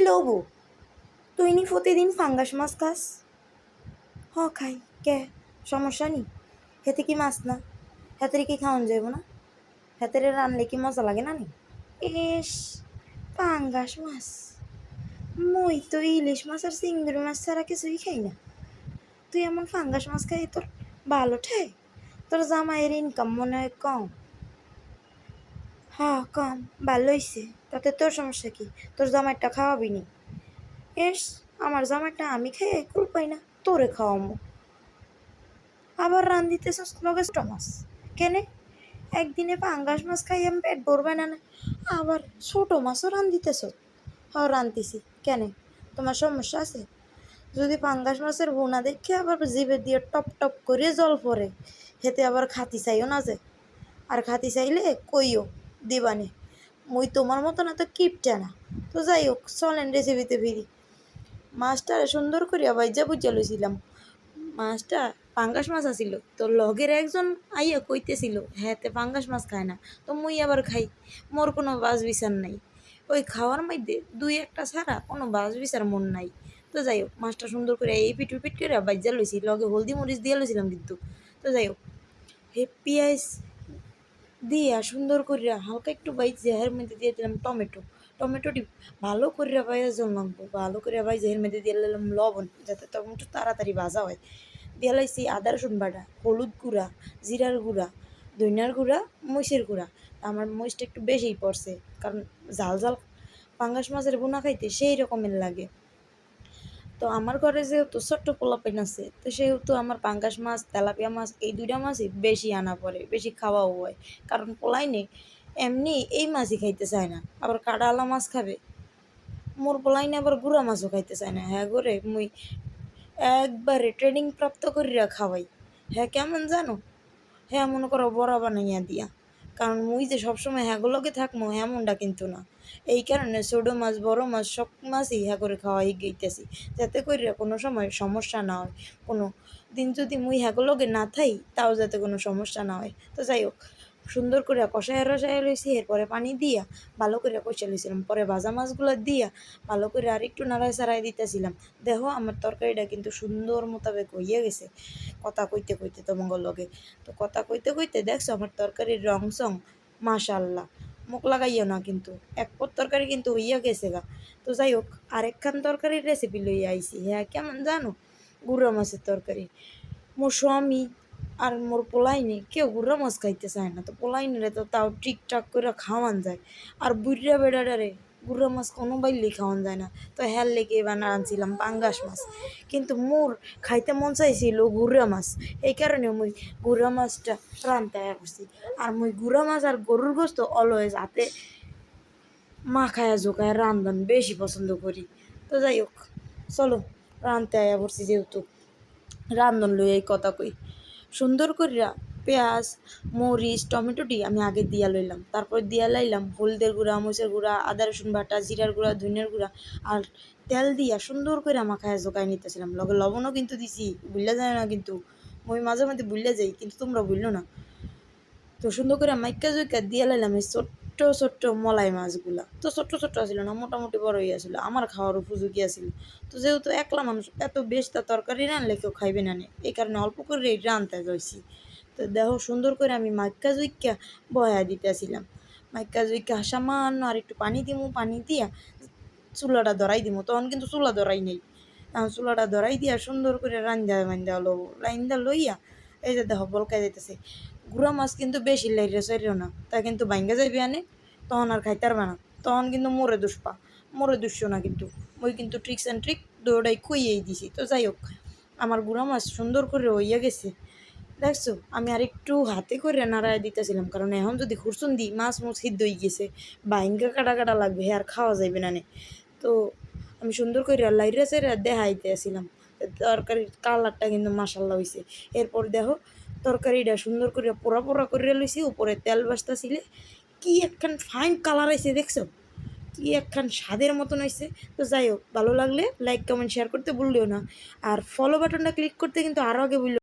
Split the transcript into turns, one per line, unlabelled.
লবু? তুই নি প্রতিদিন ফাঙ্গাস মাছ খাস? হ, খাই। কে? সমস্যা নি হেতে কি মাছ না? হেতের কি খাওয়ান যাইব না? হেতের রানলে কি মজা লাগে না নি? এস পাঙ্গাস মাছ। মই তো ইলিশ মাছ আর চিংড়ি মাছ ছাড়া কিছুই খাই না। তুই এমন ফাঙ্গাস মাছ খাই তোর ভালো ঠাই তোর জামাইয়ের ইনকাম মনে হয় কম। হ্যাঁ কম। ভালো হইছে। তাতে তোর সমস্যা কি? তোর জামাইটা খাওয়াবি নি? এস আমার জামাইটা আমি খেয়ে কুল পাই না, তোরে খাওয়ামো। আবার রান দিতেছস লগে মাছ। কেনে? একদিনে পাঙ্গাস মাছ খাই আমি পেট ভরবে না না। আবার ছোট মাছও রান দিতেছ? হ্যাঁ রানতেছি। কেনে? তোমার সমস্যা আছে? যদি পাঙ্গাস মাছের বোনা দেখে আবার জিভে দিয়ে টপ টপ করে জল পড়ে হেতে আবার খাতি চাইও না যে। আর খাতি চাইলে কইও। দিবানে। মুই তোমার মতো না তো কিপটা না। তো যাই হোক, চলেন রেসিপিতে ফিরি। মাছটা সুন্দর করিয়া বাইজা বুঝা লইছিলাম। মাছটা পাঙ্গাস মাছ আছিল। তো লগের একজন আইয়া কইতেছিল হ্যাঁতে পাঙ্গাস মাছ খায় না। তো মুই আবার খাই। মোর কোনো বাস বিচার নাই। ওই খাওয়ার মধ্যে দুই একটা ছাড়া কোনো বাস বিচার মন নাই। তো যাই হোক, মাছটা সুন্দর করে এই পিট পিট করে বাইজা লইছি। লগে হলদি মরিচ দিয়ে লইছিলাম কিন্তু। তো যাই হোক, হে পেঁয়াজ দিয়া সুন্দর করিয়া হালকা একটু বাইজে জেহের মধ্যে দিয়ে দিলাম টমেটো। টমেটোটি ভালো করিয়া জল মাখবো ভালো করিয়া বাইজে এর মধ্যে দিয়ে দিলাম লবণ যাতে টমেটো তাড়াতাড়ি ভাজা হয়। দিয়ে লাইছি আদা রসুন বাটা, হলুদ গুঁড়া, জিরার গুঁড়া ধনিয়ার গুঁড়া, মরিচের গুঁড়া। আমার মরিচটা একটু বেশিই পড়ছে, কারণ ঝাল ঝাল পাঙ্গাস মাছের বোনা খাইতে সেই রকমের লাগে। তো আমার ঘরে যেহেতু ছোট্ট পোলাপাইন আছে, তো সেহেতু আমার পাঙ্গাস মাছ, তেলাপিয়া মাছ, এই দুইটা মাছই বেশি আনা পড়ে বেশি খাওয়াও হয়। কারণ পোলাইনে এমনি এই মাছই খাইতে চায় না, আবার কাটালা মাছ খাবে। মোর পোলাইনে আবার গুঁড়া মাছও খাইতে চায় না। হ্যাঁ করে মুই একবারে ট্রেনিং প্রাপ্ত করিয়া খাওয়াই। হ্যাঁ কেমন জানো? হ্যাঁ মনে করো বড়া বানাইয়া দিয়া। কারণ মুই যে সবসময় হ্যাগুলোকে থাকব এমনটা কিন্তু না। এই কারণে ছোটো মাছ, বড় মাছ, সব মাছই ইহা করে খাওয়াই গেইতেছি। যাতে করে কোনো সময় সমস্যা না হয়। কোনো দিন যদি মুই হ্যাগুলোকে না থাই, তাও যাতে কোনো সমস্যা না হয়। তো যাই হোক সুন্দর করে কষায় রসায় লইছি, এরপরে পানি দিয়া ভালো করে কষে লইছিলাম। পরে ভাজা মাছগুলো দিয়া ভালো করে আর একটু নাড়ায় সারাই দিতেছিলাম। দেখো, আমার তরকারিটা কিন্তু সুন্দর মোতাবেক হইয়া গেছে। কথা কইতে কইতে তোমার লগে। তো কথা কইতে কইতে দেখছ, আমার তরকারির রং সং মাশাল্লাহ মুখ লাগাইও না কিন্তু। এক পর তরকারি কিন্তু হইয়া গেছে গা। তো যাই হোক, আরেকখান তরকারির রেসিপি লইয়া আইছি। হ্যাঁ কেমন জানো? গুঁড়া মাছের তরকারি। মোর স্বামী আর মোর পোলাইনে কেউ গুঁড়া মাছ খাইতে চায় না, তো পোলাইনে তো তাও ঠিকঠাক করে খাওয়ান যায়। আর বুড়া বেড়াটারে গুঁড়া মাছ কোনো বাইলেই খাওয়ান যায় না। তো হ্যার লেগে এবার আনছিলাম পাঙ্গাস মাছ। কিন্তু মোর খাইতে মন চাইছিল গুঁড়া মাছ। এই কারণে মুই গুঁড়া মাছটা রানতে করছি। আর মুই গুড়া মাছ আর গরুর গোস্ত অলওয়েজ হাতে মাখায়া জোকায় রান্ধন বেশি পছন্দ করি। তো যাই হোক, চলো রানতে আয়া পড়ছি যেহেতু। রান্ধন লই এই কথা কই। সুন্দর করিয়া পেঁয়াজ, মরিচ টমেটোটি আমি আগে দিয়া লইলাম। তারপর দিয়া লাইলাম হলদের গুঁড়া, মরিচের গুঁড়া, আদা, রসুন বাটা, জিরার গুঁড়া, ধনিয়ার গুঁড়া আর তেল দিয়া সুন্দর করে মাখায় জোগাই নিতেছিলাম। লগে লবণও কিন্তু দিছি বুঝলা যায় না কিন্তু। মই মাঝে মাঝে বুঝলে যাই, কিন্তু তোমরা বুঝলো না। তো সুন্দর করে মাইকা জুইকা দিয়া লাইলাম, এই ছোট্ট ছোট্ট ছোট্ট মলাই মাছগুলা। তো ছোট্ট ছোট্ট আসিল না, মোটামুটি বড় হয়ে আসিল আমার খাওয়ার উপযোগী আসিল তো যেহেতু একলা মানুষ, এত বেশ তা তরকারি রানলে কেউ খাইবে না এই কারণে অল্প করে এই রানতে যাইছি তো দেখো সুন্দর করে আমি মাইকা জুইকা বয়া দিতেছিলাম। মাইকা জুইকা সামান্য আর একটু পানি দিমু, পানি দিয়া চুলাটা ধরাই দিমু। তখন কিন্তু চুলা ধরাই নেই। তখন চুলাটা ধরাই দিয়া সুন্দর করে রান্দা মান্দা লো লাইন্দা লইয়া এই যে দেখো বলকাই যাইতেছে। গুঁড়া মাছ কিন্তু বেশি লাইরে সাইরেও না। তা কিন্তু ভাঙ্গা যাইবে আনে, তখন আর খাইতে পারবে না। তখন কিন্তু মোরে দুষ্পা, মোরে দুষ্য না কিন্তু। ওই কিন্তু ট্রিক্স অ্যান্ড ট্রিক দৌড়াই খুইয়েই দিছি। তো যাই হোক, আমার গুঁড়া মাছ সুন্দর করে হইয়া গেছে। দেখছ, আমি আর একটু হাতে করে নাড়ায় দিতেছিলাম, কারণ এখন যদি খুরসুন দিই মাছ মুছ সিদ্ধ হয়ে গেছে বাইঙ্গা কাটা কাটা লাগবে, আর খাওয়া যাইবে না নে তো আমি সুন্দর করে লাইরা চাইরা দেখাইতে আসিলাম। তরকারির কালারটা কিন্তু মাসাল্লা হয়েছে এরপর দেখো তরকারিটা সুন্দর করে পোড়া পোড়া করে লইছি, উপরে তেল বাসতাছিলে কি একখান ফাইন কালার আইছে দেখছ? কি একখান স্বাদের মতন হয়েছে তো যাই হোক, ভালো লাগলে লাইক কমেন্ট শেয়ার করতে ভুললেও না। আর ফলো বাটনটা ক্লিক করতে কিন্তু আরও আগে বলল